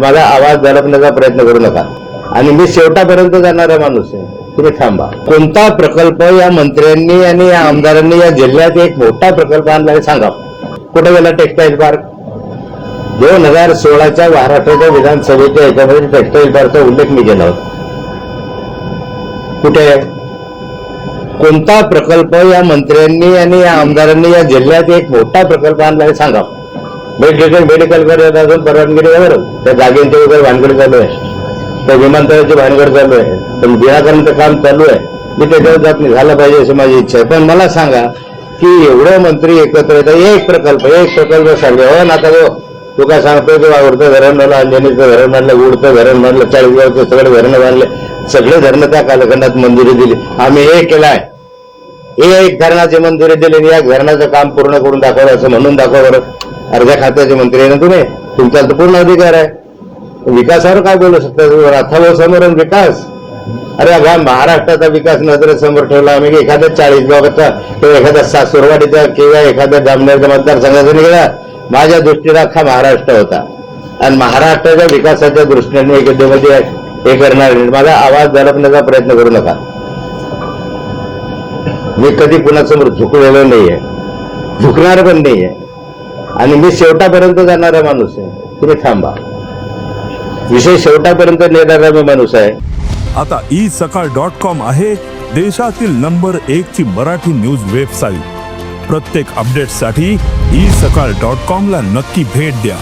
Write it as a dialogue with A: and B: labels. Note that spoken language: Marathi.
A: मला आवाज दडपण्याचा प्रयत्न करू नका. आणि मी शेवटापर्यंत जाणारा माणूस आहे. तुम्ही थांबा. कोणता प्रकल्प या मंत्र्यांनी आणि या आमदारांनी या जिल्ह्यात एक मोठा प्रकल्प आणला हे सांगा. कुठे गेला टेक्सटाईल पार्क? दोन हजार सोळाच्या महाराष्ट्राच्या विधानसभेच्या याच्यामध्ये टेक्सटाईल पार्कचा उल्लेख मी केला होता. कुठे? आहे? कोणता प्रकल्प या मंत्र्यांनी आणि या आमदारांनी या जिल्ह्यात एक मोठा प्रकल्प आणला हे सांगा. मेडिकल मेडिकल करायला असून परवानगी त्या जागेंच्या वगैरे भानगड चालू आहे. त्या विमानतळाची भानगड चालू आहे. पण विनाकारणचं काम चालू आहे. मी त्याच्यावर जात नाही. झालं पाहिजे अशी माझी इच्छा आहे. पण मला सांगा की एवढे मंत्री एकत्र येतात. एक प्रकल्प एक प्रकल्प सांगा. हो नाका तो हो. तू काय सांगतोय की वावरतं धरण म्हणलं अंजनीचं धरण म्हणलं उडतं धरण म्हणलं चाळीसगावचं सगळे धरणं बांधले. सगळे धरणं त्या कालखंडात मंजुरी दिली. आम्ही हे केलाय एक धरणाची मंजुरी दिली आणि या धरणाचं काम पूर्ण करून दाखवलं असं म्हणून दाखवलं बरं. अर्ध्या खात्याचे मंत्री आहे ना तुम्ही? तुमचा तर पूर्ण अधिकार आहे. विकासावर काय बोलू शकता रथावर विकास? अरे अगा महाराष्ट्राचा विकास नजरेसमोर ठेवला आम्ही एखाद्या चाळीस गावाचा किंवा एखाद्या सासूरवाडीचा किंवा एखाद्या जामनेरच्या मतदारसंघाचा निघाला. माझ्या दृष्टीला अख्खा महाराष्ट्र होता. आणि महाराष्ट्राच्या विकासाच्या दृष्टीने एकतेमध्ये हे करणार माझा आवाज दडपण्याचा प्रयत्न करू नका. मी कधी कुणासमोर झुकलेलो नाहीये. झुकणार पण नाहीये. आणि मी शेवटापर्यंत जाणारा माणूस आहे. तुम्ही थांबा. विषय शेवटापर्यंत नेणारा मी माणूस आहे.
B: आता ई सकाळ डॉट कॉम आहे देशातील नंबर एक ची मराठी न्यूज वेबसाईट प्रत्येक अपडेटसाठी ई सकाळ डॉट कॉम ला नक्की भेट द्या.